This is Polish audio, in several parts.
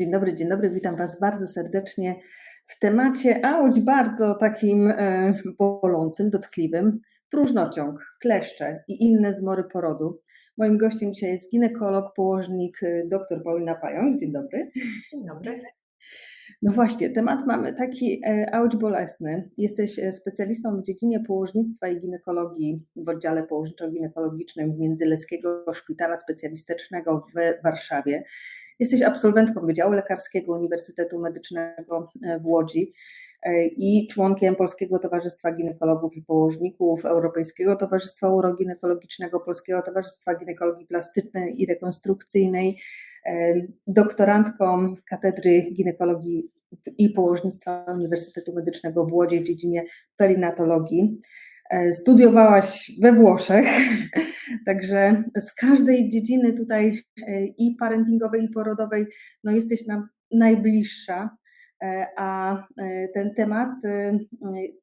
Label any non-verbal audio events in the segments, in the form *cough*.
Dzień dobry, dzień dobry, witam Was bardzo serdecznie w temacie, a choć bardzo takim e, bolącym, dotkliwym, próżnociąg, kleszcze i inne zmory porodu. Moim gościem dzisiaj jest ginekolog, położnik e, dr Paulina Pająk. Dzień dobry. Dzień dobry. No właśnie, temat mamy taki e, auć bolesny. Jesteś specjalistą w dziedzinie położnictwa i ginekologii w oddziale położniczo-ginekologicznym Międzyleskiego Szpitala Specjalistycznego w Warszawie. Jesteś absolwentką Wydziału Lekarskiego Uniwersytetu Medycznego e, w Łodzi i członkiem Polskiego Towarzystwa Ginekologów i Położników, Europejskiego Towarzystwa Uroginekologicznego, Polskiego Towarzystwa Ginekologii Plastycznej i Rekonstrukcyjnej, doktorantką Katedry Ginekologii i Położnictwa Uniwersytetu Medycznego w Łodzi w dziedzinie perinatologii. E, studiowałaś we Włoszech, *laughs* także z każdej dziedziny tutaj e, i parentingowej, i porodowej, no jesteś nam najbliższa. E, a ten temat,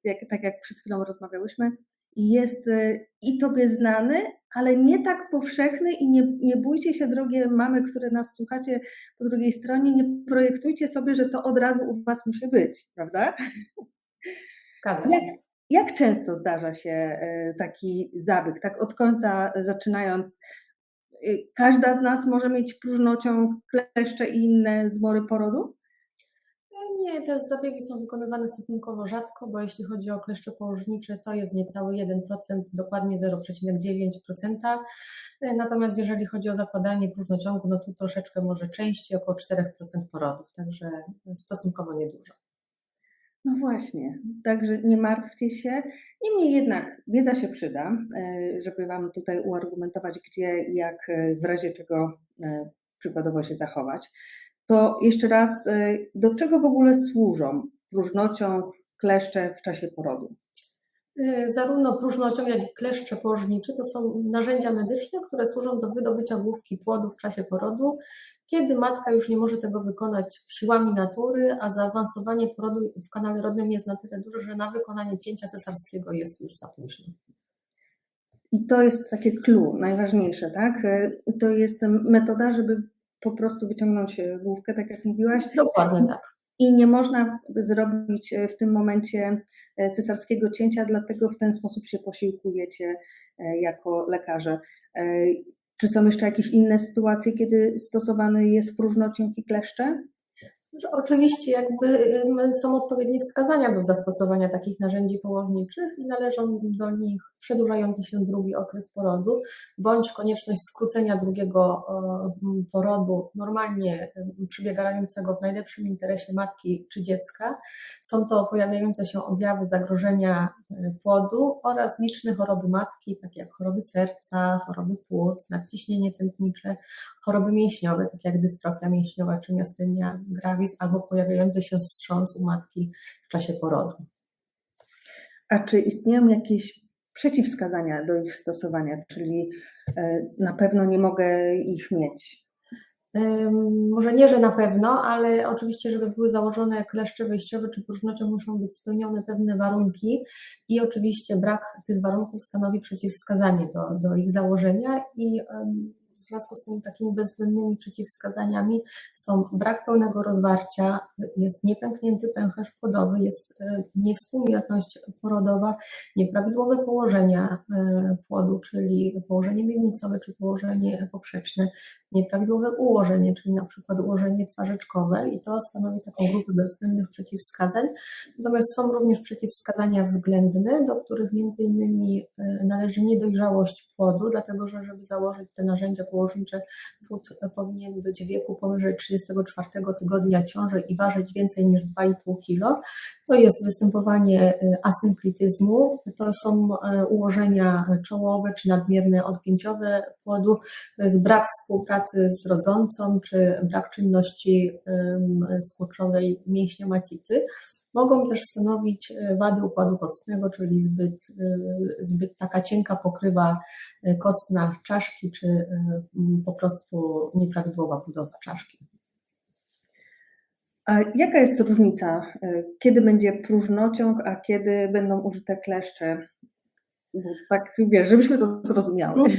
jak, tak jak przed chwilą rozmawiałyśmy, jest i tobie znany, ale nie tak powszechny i nie, nie bójcie się, drogie mamy, które nas słuchacie po drugiej stronie, nie projektujcie sobie, że to od razu u was musi być, prawda? Jak, jak często zdarza się e, taki zabieg, tak od końca zaczynając? E, każda z nas może mieć próżnociąg, kleszcze i inne zmory porodu? Nie, te zabiegi są wykonywane stosunkowo rzadko, bo jeśli chodzi o kleszcze położnicze, to jest niecały 1%, dokładnie 0,9%. Natomiast jeżeli chodzi o zakładanie próżnociągu, no to troszeczkę może częściej, około 4% porodów, także stosunkowo niedużo. No właśnie, także nie martwcie się. Niemniej jednak wiedza się przyda, e, żeby Wam tutaj uargumentować, gdzie i jak e, w razie czego e, przykładowo się zachować to jeszcze raz, do czego w ogóle służą próżnociąg, kleszcze w czasie porodu? E, zarówno próżnociąg, jak i kleszcze położnicze to są narzędzia medyczne, które służą do wydobycia główki płodu w czasie porodu, kiedy matka już nie może tego wykonać siłami natury, a zaawansowanie porodu w kanale rodnym jest na tyle duże, że na wykonanie cięcia cesarskiego jest już za późno. I to jest takie clue, najważniejsze, tak? E, to jest metoda, żeby po prostu wyciągnąć e, główkę, tak jak mówiłaś. Dokładnie tak. I nie można zrobić e, w tym momencie e, cesarskiego cięcia, dlatego w ten sposób się posiłkujecie jako lekarze. Czy są jeszcze jakieś inne sytuacje, kiedy stosowany jest próżnociąg i kleszcze? Oczywiście jakby są odpowiednie wskazania do zastosowania takich narzędzi położniczych i należą do nich przedłużający się drugi okres porodu, bądź konieczność skrócenia drugiego porodu, normalnie przebiegającego w najlepszym interesie matki czy dziecka. Są to pojawiające się objawy zagrożenia e, płodu oraz liczne choroby matki, takie jak choroby serca, choroby płuc, nadciśnienie tętnicze, choroby mięśniowe, takie jak dystrofia mięśniowa czy miastenia gravis, albo pojawiający się wstrząs u matki w czasie porodu. A czy istnieją jakieś przeciwwskazania do ich stosowania, czyli e, na pewno nie mogę ich mieć. Może nie, że na pewno, ale oczywiście, żeby były założone kleszcze wejściowe czy próżnocie, muszą być spełnione pewne warunki i oczywiście brak tych warunków stanowi przeciwwskazanie do, do ich założenia i w związku z tymi takimi bezwzględnymi przeciwwskazaniami są brak pełnego rozwarcia, jest niepęknięty pęcherz płodowy, jest e, niewspółmiotność porodowa, nieprawidłowe położenia e, płodu, czyli położenie miednicowe czy położenie poprzeczne, nieprawidłowe ułożenie, czyli na przykład ułożenie twarzyczkowe i to stanowi taką grupę bezwzględnych przeciwwskazań. Natomiast są również przeciwwskazania względne, do których między innymi e, należy niedojrzałość płodu, dlatego że żeby założyć te narzędzia położnicze płód powinien być w wieku powyżej 34 tygodnia ciąży i ważyć więcej niż 2,5 kg. To jest występowanie y, asynklityzmu, to są y, ułożenia czołowe czy nadmierne odgięciowe płodu, to jest brak współpracy z rodzącą czy brak czynności skurczowej mięśniomacicy. Mogą też stanowić e, wady układu kostnego, czyli zbyt, e, zbyt taka cienka pokrywa e, kostna czaszki, czy po prostu nieprawidłowa budowa czaszki. A jaka jest różnica, kiedy będzie próżnociąg, a kiedy będą użyte kleszcze? tak wiesz, żebyśmy to zrozumiały.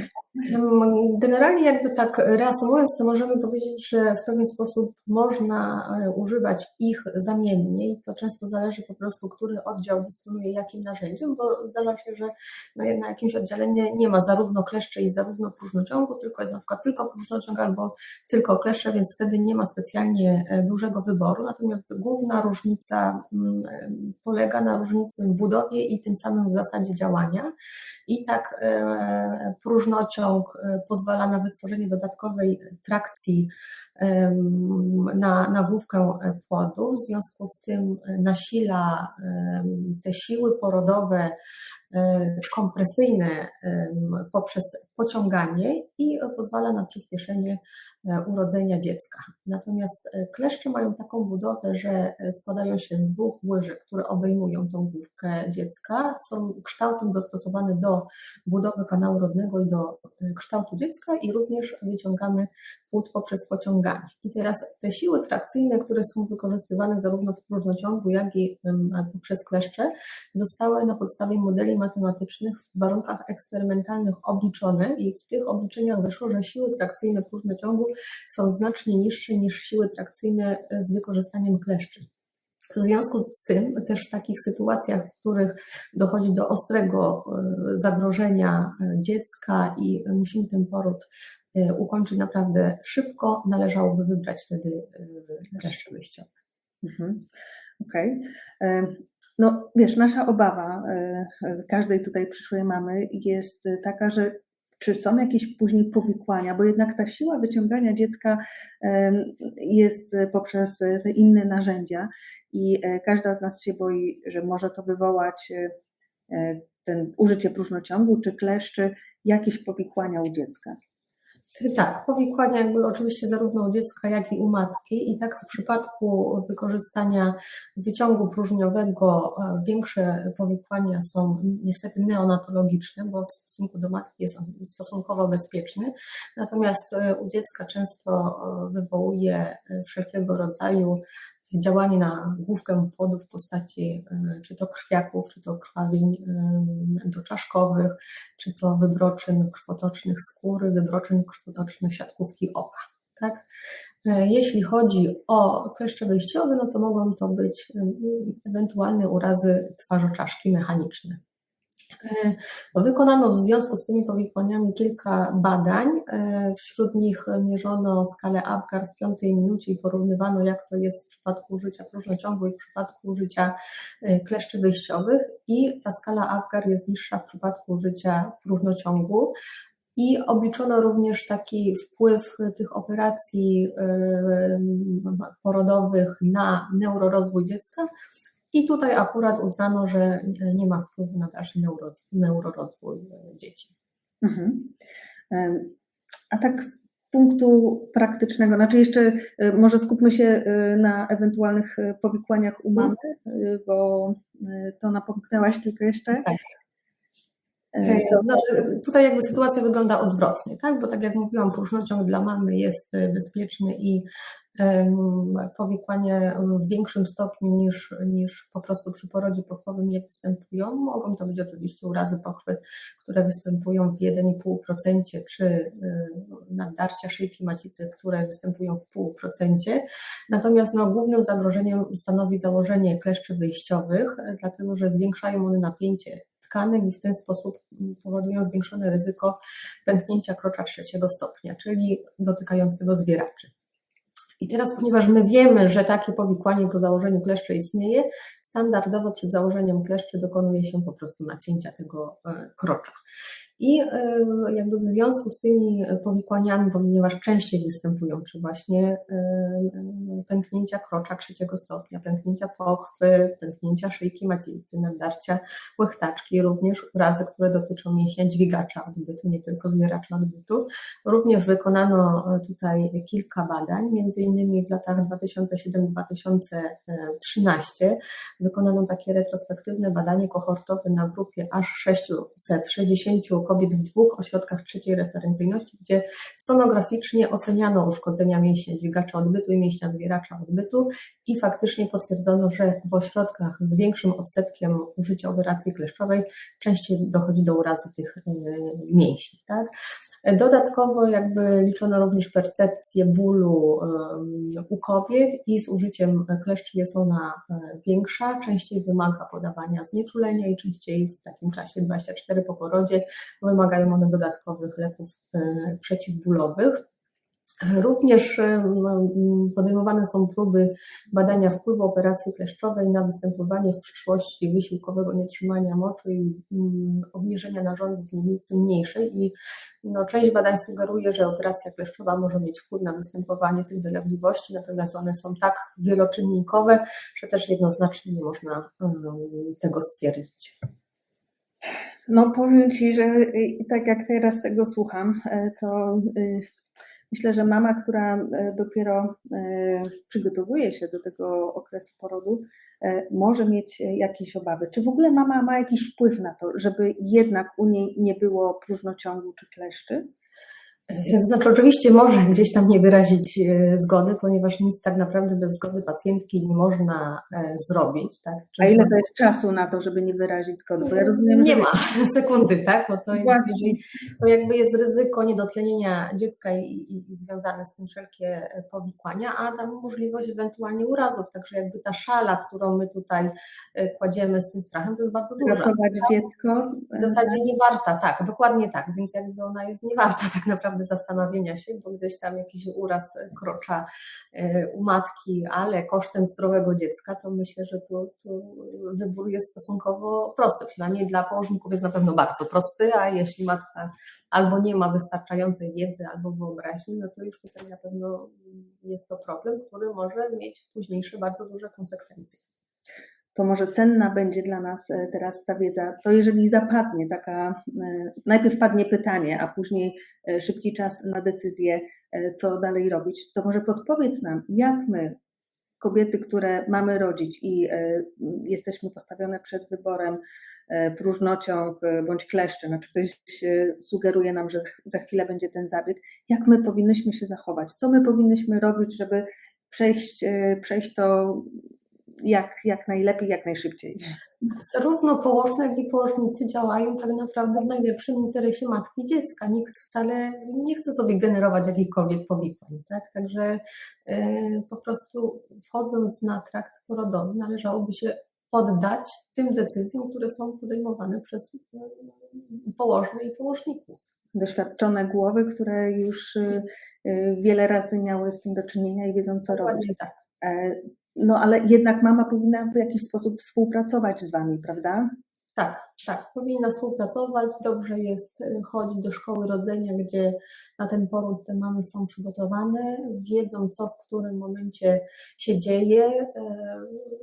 Generalnie jakby tak reasumując, to możemy powiedzieć, że w pewien sposób można e, używać ich zamiennie i to często zależy po prostu, który oddział dysponuje jakim narzędziem, bo zdarza się, że no na jakimś oddziale nie, nie ma zarówno kleszczy i zarówno próżnociągu, tylko jest na przykład tylko próżnociąg albo tylko kleszcze, więc wtedy nie ma specjalnie e, dużego wyboru. Natomiast główna różnica mm, e, polega na różnicy w budowie i tym samym w zasadzie działania. I tak próżnociąg pozwala na wytworzenie dodatkowej trakcji na, na główkę płodu, w związku z tym nasila te siły porodowe E, kompresyjne poprzez pociąganie i pozwala na przyspieszenie e, urodzenia dziecka. Natomiast e, kleszcze mają taką budowę, że składają się z dwóch łyżek, które obejmują tą główkę dziecka, są kształtem dostosowane do budowy kanału rodnego i do kształtu dziecka i również wyciągamy płód poprzez pociąganie. I teraz te siły trakcyjne, które są wykorzystywane zarówno w próżnociągu, jak i poprzez kleszcze, zostały na podstawie modeli matematycznych w warunkach eksperymentalnych obliczone i w tych obliczeniach wyszło, że siły trakcyjne próżnociągu są znacznie niższe niż siły trakcyjne z wykorzystaniem kleszczy. W związku z tym, też w takich sytuacjach, w których dochodzi do ostrego e, zagrożenia e, dziecka i musimy ten poród e, ukończyć naprawdę szybko, należałoby wybrać wtedy kleszcze wyjściowe. Mhm. Okej. Okay. No wiesz, nasza obawa e, e, każdej tutaj przyszłej mamy jest taka, że czy są jakieś później powikłania, bo jednak ta siła wyciągania dziecka jest poprzez te inne narzędzia i e, każda z nas się boi, że może to wywołać ten użycie próżnociągu czy kleszczy, jakieś powikłania u dziecka. Tak, powikłania jakby oczywiście zarówno u dziecka, jak i u matki. I tak w przypadku wykorzystania wyciągu próżniowego e, większe powikłania są niestety neonatologiczne, bo w stosunku do matki jest on stosunkowo bezpieczny. Natomiast e, u dziecka często e, wywołuje wszelkiego rodzaju działanie na główkę płodu w postaci e, czy to krwiaków, czy to krwawień e, doczaszkowych, czy to wybroczyn krwotocznych skóry, wybroczyn krwotocznych siatkówki oka. Tak? E, jeśli chodzi o kleszcze wyjściowe, no to mogą to być ewentualne urazy twarzoczaszki mechaniczne. E, wykonano w związku z tymi powikłaniami kilka badań. E, wśród nich mierzono skalę Apgar w piątej minucie i porównywano, jak to jest w przypadku użycia próżnociągu i w przypadku użycia e, kleszczy wyjściowych. I ta skala Apgar jest niższa w przypadku użycia próżnociągu. I obliczono również taki wpływ tych operacji porodowych na neurorozwój dziecka, i tutaj akurat uznano, że nie ma wpływu na dalszy neurorozwój e, dzieci. Mhm. A tak z punktu praktycznego, znaczy jeszcze e, może skupmy się e, na ewentualnych powikłaniach u mamy, bo to napomknęłaś tylko jeszcze. Tak. No, tutaj jakby sytuacja wygląda odwrotnie, tak? Bo tak jak mówiłam, próżnociąg dla mamy jest bezpieczny i powikłania w większym stopniu niż, niż po prostu przy porodzie pochwowym nie występują. Mogą to być oczywiście urazy pochwy, które występują w 1,5% czy naddarcia szyjki macicy, które występują w 0,5%. Natomiast no, głównym zagrożeniem stanowi założenie kleszczy wyjściowych, dlatego że zwiększają one napięcie tkanek i w ten sposób powodują zwiększone ryzyko pęknięcia krocza trzeciego stopnia, czyli dotykającego zwieraczy. I teraz, ponieważ my wiemy, że takie powikłanie po założeniu kleszczy istnieje, standardowo przed założeniem kleszczy dokonuje się po prostu nacięcia tego e, krocza. I e, jakby w związku z tymi powikłaniami, ponieważ częściej występują, czy właśnie e, pęknięcia krocza trzeciego stopnia, pęknięcia pochwy, pęknięcia szyjki macicy, naddarcia łechtaczki, również urazy, które dotyczą mięśnia dźwigacza odbytu, nie tylko zbieracza odbytu. Również wykonano tutaj kilka badań, między innymi w latach 2007-2013 wykonano takie retrospektywne badanie kohortowe na grupie aż 660 kobiet w dwóch ośrodkach trzeciej referencyjności, gdzie sonograficznie oceniano uszkodzenia mięśnia dźwigacza odbytu i mięśnia zbieracza odbytu i faktycznie potwierdzono, że w ośrodkach z większym odsetkiem użycia operacji kleszczowej częściej dochodzi do urazu tych e, mięśni. Tak? Dodatkowo jakby liczono również percepcję bólu u kobiet i z użyciem kleszczy jest ona e, większa, częściej wymaga podawania znieczulenia i częściej w takim czasie 24 po porodzie wymagają one dodatkowych leków e, przeciwbólowych. Również podejmowane są próby badania wpływu operacji kleszczowej na występowanie w przyszłości wysiłkowego nietrzymania moczy i mm, obniżenia narządów nimicy mniejszej i no, część badań sugeruje, że operacja kleszczowa może mieć wpływ na występowanie tych dolegliwości, natomiast one są tak wieloczynnikowe, że też jednoznacznie nie można tego stwierdzić. No powiem Ci, że tak jak teraz tego słucham, y, to y, myślę, że mama, która y, dopiero y, przygotowuje się do tego okresu porodu, y, może mieć jakieś obawy. Czy w ogóle mama ma jakiś wpływ na to, żeby jednak u niej nie było próżnociągu czy kleszczy? To znaczy, oczywiście może gdzieś tam nie wyrazić e, zgody, ponieważ nic tak naprawdę bez zgody pacjentki nie można e, zrobić. Tak? A ile to jest czasu na to, żeby nie wyrazić zgody? Bo ja rozumiem, nie że ma *laughs* sekundy, tak? Bo to, jeżeli, to jakby jest ryzyko niedotlenienia dziecka i, i, i związane z tym wszelkie e, powikłania, a tam możliwość ewentualnie urazów. Także jakby ta szala, którą my tutaj e, kładziemy z tym strachem, to jest bardzo duża. ratować dziecko. W zasadzie nie warta, tak, dokładnie tak, więc jakby ona jest nie warta tak naprawdę zastanowienia się, bo gdzieś tam jakiś uraz krocza e, u matki, ale kosztem zdrowego dziecka, to myślę, że tu, tu wybór jest stosunkowo prosty, przynajmniej dla położników jest na pewno bardzo prosty, a jeśli matka albo nie ma wystarczającej wiedzy, albo wyobraźni, no to już tutaj na pewno jest to problem, który może mieć późniejsze bardzo duże konsekwencje. To może cenna będzie dla nas e, teraz ta wiedza. To jeżeli zapadnie taka, e, najpierw padnie pytanie, a później e, szybki czas na decyzję, co dalej robić, to może podpowiedz nam, jak my, kobiety, które mamy rodzić i jesteśmy postawione przed wyborem próżnociąg bądź kleszcze, znaczy ktoś sugeruje nam, że za chwilę będzie ten zabieg, jak my powinnyśmy się zachować, co my powinnyśmy robić, żeby przejść, przejść to jak, jak najlepiej, jak najszybciej. Zarówno położne, jak i położnicy działają tak naprawdę w najlepszym interesie matki i dziecka. Nikt wcale nie chce sobie generować jakichkolwiek powikłań. Tak? Także e, po prostu wchodząc na trakt porodowy należałoby się poddać tym decyzjom, które są podejmowane przez e, położne i położników. Doświadczone głowy, które już y, wiele razy miały z tym do czynienia i wiedzą, co robić. Dokładnie tak. No ale jednak mama powinna w jakiś sposób współpracować z Wami, prawda? Tak, tak, powinna współpracować. Dobrze jest e, chodzić do szkoły rodzenia, gdzie na ten poród te mamy są przygotowane, wiedzą, co w którym momencie się dzieje, e,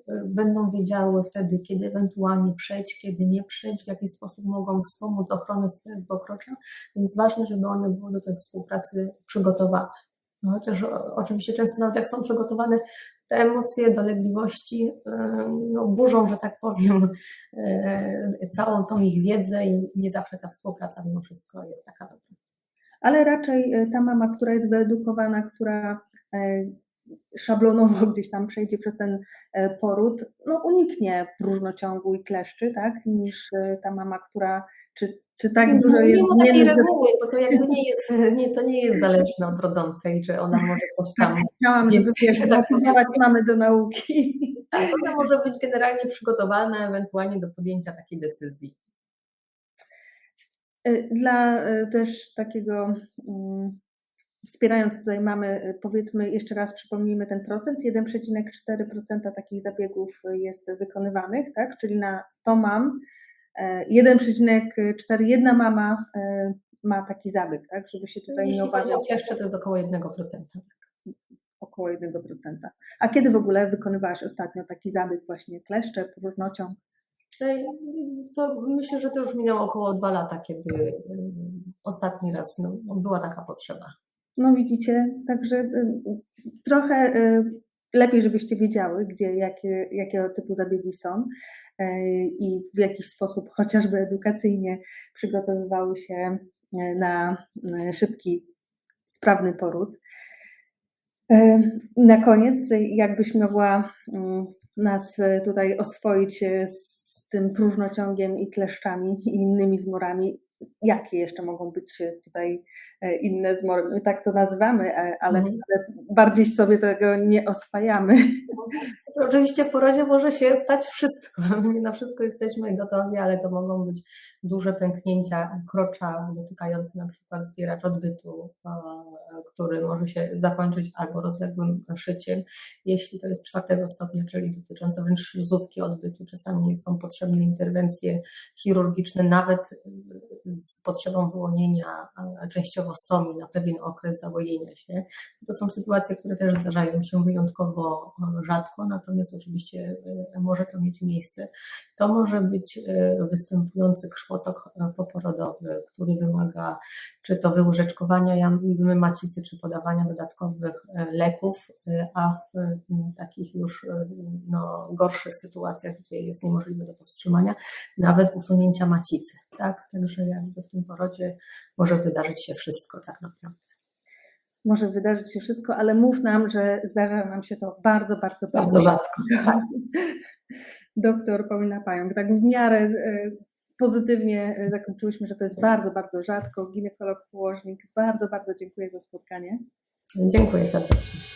e, będą wiedziały wtedy, kiedy ewentualnie przejść, kiedy nie przejść, w jaki sposób mogą wspomóc ochronę swojego krocza, więc ważne, żeby one były do tej współpracy przygotowane. No, chociaż oczywiście często nawet jak są przygotowane, te emocje, dolegliwości no, burzą, że tak powiem, e, całą tą ich wiedzę i nie zawsze ta współpraca mimo wszystko jest taka dobra. Ale raczej e, ta mama, która jest wyedukowana, która e, szablonowo *laughs* gdzieś tam przejdzie przez ten e, poród, no uniknie próżnociągu i kleszczy, tak? Niż e, ta mama, która, czy, czy tak dużo No, jest nie ma takiej reguły, bo to jakby nie jest, *laughs* nie, to nie jest zależne od rodzącej, że ona może coś tam, Chciałam, żeby wiesz, tak motywować mamy do nauki. *laughs* tak, ona może być generalnie przygotowana ewentualnie do podjęcia takiej decyzji. Y, Dla też takiego, mm, wspierając tutaj mamy, y, powiedzmy jeszcze raz przypomnijmy ten procent, 1,4% takich zabiegów jest wykonywanych, tak? Czyli na 100 mam, e, 1,4, jedna mama e, ma taki zabieg, tak? Żeby się tutaj nie Jeśli chodzi o obawiać, kleszcze, to jest około 1%. około 1%. A kiedy w ogóle wykonywałaś ostatnio taki zabieg właśnie kleszcze, próżnociąg? To myślę, że to już minęło około dwa lata, kiedy ostatni raz no, była taka potrzeba. No widzicie, także y, trochę y, lepiej, żebyście wiedziały, gdzie, jakie, jakiego typu zabiegi są y, i w jakiś sposób chociażby edukacyjnie przygotowywały się na szybki, sprawny poród. I na koniec, jakbyś mogła y, nas tutaj oswoić z tym próżnociągiem i kleszczami i innymi zmorami, jakie jeszcze mogą być tutaj e, inne zmory. My tak to nazywamy, e, ale wcale bardziej sobie tego nie oswajamy. Oczywiście w porodzie może się stać wszystko. *laughs* My nie na wszystko jesteśmy gotowi, ale to mogą być duże pęknięcia krocza dotykające na przykład zwieracz odbytu, który może się zakończyć albo rozległym szyciem. Jeśli to jest czwartego stopnia, czyli dotyczące wręcz śluzówki odbytu, czasami są potrzebne interwencje chirurgiczne, nawet e, z potrzebą wyłonienia częściowo stomii na pewien okres zawojenia się. To są sytuacje, które też zdarzają się wyjątkowo rzadko, natomiast oczywiście e, może to mieć miejsce. To może być e, występujący krwotok e, poporodowy, który wymaga czy to wyłyżeczkowania jamy macicy, czy podawania dodatkowych leków, a w takich już no, gorszych sytuacjach, gdzie jest niemożliwe do powstrzymania, nawet usunięcia macicy. Tak? Także jakby w tym porodzie może wydarzyć się wszystko tak naprawdę. Może wydarzyć się wszystko, ale mów nam, że zdarza nam się to bardzo, bardzo, Bardzo rzadko. Tak. Doktor Paulina Pająk, tak w miarę e, pozytywnie e, zakończyłyśmy, że to jest bardzo, bardzo rzadko. Ginekolog, położnik, bardzo, bardzo dziękuję za spotkanie. Dziękuję serdecznie.